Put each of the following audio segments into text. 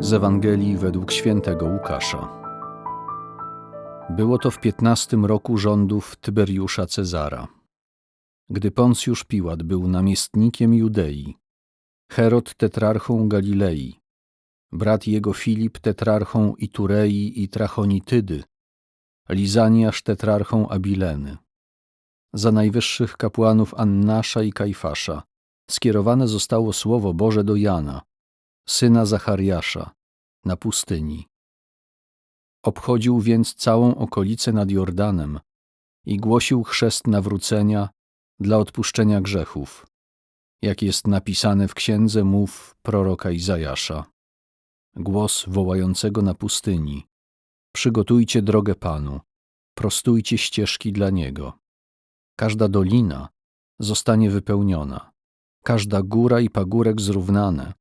Z Ewangelii według świętego Łukasza. Było to w piętnastym roku rządów Tyberiusza Cezara. Gdy Poncjusz Piłat był namiestnikiem Judei, Herod tetrarchą Galilei, brat jego Filip tetrarchą Iturei i Trachonitydy, Lizaniasz tetrarchą Abileny. Za najwyższych kapłanów Annasza i Kajfasza skierowane zostało słowo Boże do Jana, syna Zachariasza, na pustyni. Obchodził więc całą okolicę nad Jordanem i głosił chrzest nawrócenia dla odpuszczenia grzechów, jak jest napisane w księdze mów proroka Izajasza. Głos wołającego na pustyni: Przygotujcie drogę Panu, prostujcie ścieżki dla Niego. Każda dolina zostanie wypełniona, każda góra i pagórek zrównane.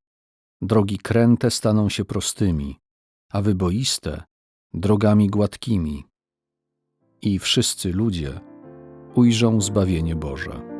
Drogi kręte staną się prostymi, a wyboiste drogami gładkimi. I wszyscy ludzie ujrzą zbawienie Boże.